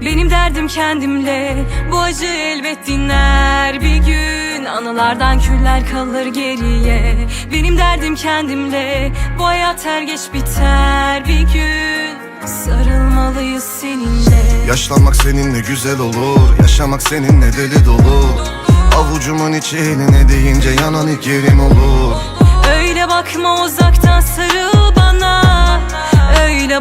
Benim derdim kendimle. Bu acı elbet dinler. Bir gün Anılardan küller kalır geriye. Benim derdim kendimle. Bu hayat her geç biter. Bir gün Sarılmalıyız seninle. Yaşlanmak seninle güzel olur. Yaşamak seninle deli dolu. Avucumun içi eline deyince yanan ilk yerim olur. Öyle bakma uzaktan sarıl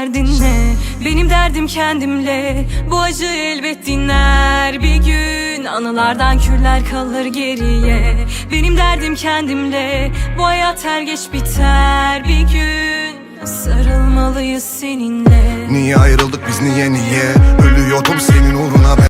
derdin ne Benim derdim kendimle. Bu acı elbet dinler bir gün Anılardan küller kalır geriye. Benim derdim kendimle Bu hayat her geç biter. Bir gün Sarılmalıyız seninle. Niye ayrıldık biz niye niye? Ölüyordum ben